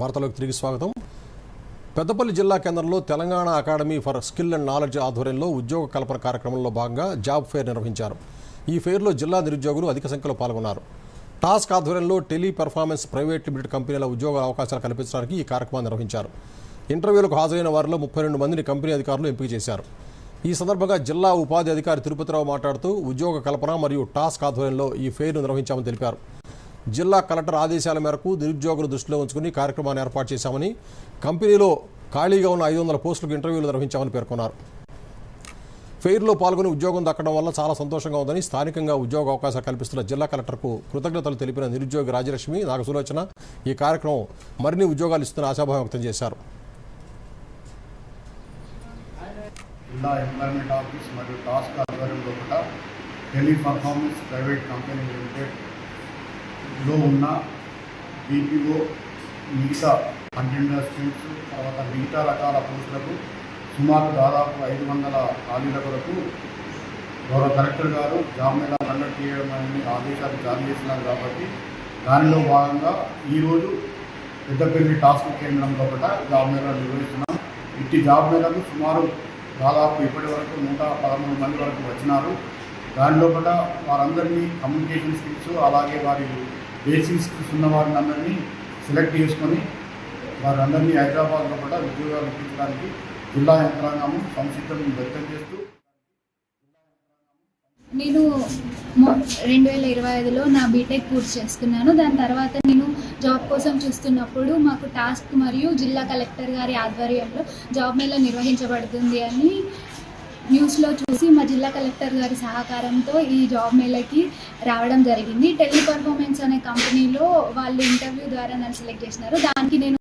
వార్తలోకి తిరిగి స్వాగతం. పెద్దపల్లి జిల్లా కేంద్రంలో Telangana academy for skill and knowledge ఆధ్వర్యంలో ఉద్యోగ కల్పన కార్యక్రమంలో భాగంగా జాబ్ ఫేర్ నిర్వహించారు. ఈ ఫెయిర్లో జిల్లా నిరుద్యోగులు అధిక సంఖ్యలో పాల్గొన్నారు. టాస్క్ ఆధ్వర్యంలో టెలి పెర్ఫార్మెన్స్ ప్రైవేట్ లిమిటెడ్ కంపెనీల ఉద్యోగ అవకాశాలు కల్పించడానికి ఈ కార్యక్రమాన్ని నిర్వహించారు. ఇంటర్వ్యూలకు హాజరైన వారిలో ముప్పై రెండు మందిని కంపెనీ అధికారులు ఎంపిక చేశారు. ఈ సందర్భంగా జిల్లా ఉపాధి అధికారి తిరుపతిరావు మాట్లాడుతూ ఉద్యోగ కల్పన మరియు టాస్క్ ఆధ్వర్యంలో ఈ ఫెయిర్ను నిర్వహించామని తెలిపారు. జిల్లా కలెక్టర్ ఆదేశాల మేరకు నిరుద్యోగులు దృష్టిలో ఉంచుకుని కార్యక్రమాన్ని ఏర్పాటు చేశామని కంపెనీలో ఖాళీగా ఉన్న ఐదు వందల పోస్టులకు ఇంటర్వ్యూలు నిర్వహించామని పేర్కొన్నారు. ఫెయిర్లో పాల్గొని ఉద్యోగం దక్కడం వల్ల చాలా సంతోషంగా ఉందని స్థానికంగా ఉద్యోగ అవకాశాలు కల్పిస్తున్న జిల్లా కలెక్టర్కు కృతజ్ఞతలు తెలిపిన నిరుద్యోగి రాజలక్ష్మి నాగసులోచన ఈ కార్యక్రమం మరిన్ని ఉద్యోగాలు ఇస్తున్న ఆశాభావం వ్యక్తం చేశారు. జిల్లా ఎంప్లాయ్మెంట్ ఆఫీస్ మరియు టాస్క్ ఆధ్వర్యంలో కూడా టెలిపర్ఫార్మెన్స్ ప్రైవేట్ కంపెనీ లో ఉన్న బీపీఓ మిగతా కంటెండర్ స్టేట్స్ తర్వాత మిగతా రకాల పోస్టులకు సుమారు దాదాపు ఐదు వందల ఖాళీల కొరకు గౌరవ కలెక్టర్ గారు జాబ్ మేళా కండక్ట్ చేయడం అనేది ఆదేశాలు జారీ చేసినారు కాబట్టి దానిలో భాగంగా ఈరోజు పెద్దపల్లి టాస్క్ కేంద్రంలో లోపల జాబ్ మేళా నిర్వహిస్తున్నాం. ఇట్టి జాబ్ మేళకు సుమారు దాదాపు ఇప్పటి వరకు నూట పదమూడు మంది వరకు వచ్చినారు. దానిలో లోపల వారందరినీ కమ్యూనికేషన్ స్కిల్స్ అలాగే వారి బేసిక్స్ ఉన్న వారిని అందరినీ సెలెక్ట్ చేసుకొని వారందరినీ హైదరాబాద్లో కూడా ఉద్యోగాలు ఇప్పించడానికి జిల్లా యంత్రాంగము సంసిద్ధం వ్యక్తం చేస్తూ నేను రెండు వేల ఇరవై ఐదులో నా బీటెక్ పూర్తి చేసుకున్నాను. దాని తర్వాత నేను జాబ్ కోసం చూస్తున్నప్పుడు మాకు టాస్క్ మరియు జిల్లా కలెక్టర్ గారి ఆధ్వర్యంలో జాబ్ మేళ నిర్వహించబడుతుంది అని న్యూస్లో చూసి మా జిల్లా కలెక్టర్ గారి సహకారంతో ఈ జాబ్ మేళకి రావడం జరిగింది. టెలి పర్ఫార్మెన్స్ అనే కంపెనీలో వాళ్ళు ఇంటర్వ్యూ ద్వారా నన్ను సెలెక్ట్ చేసినారు. దానికి నేను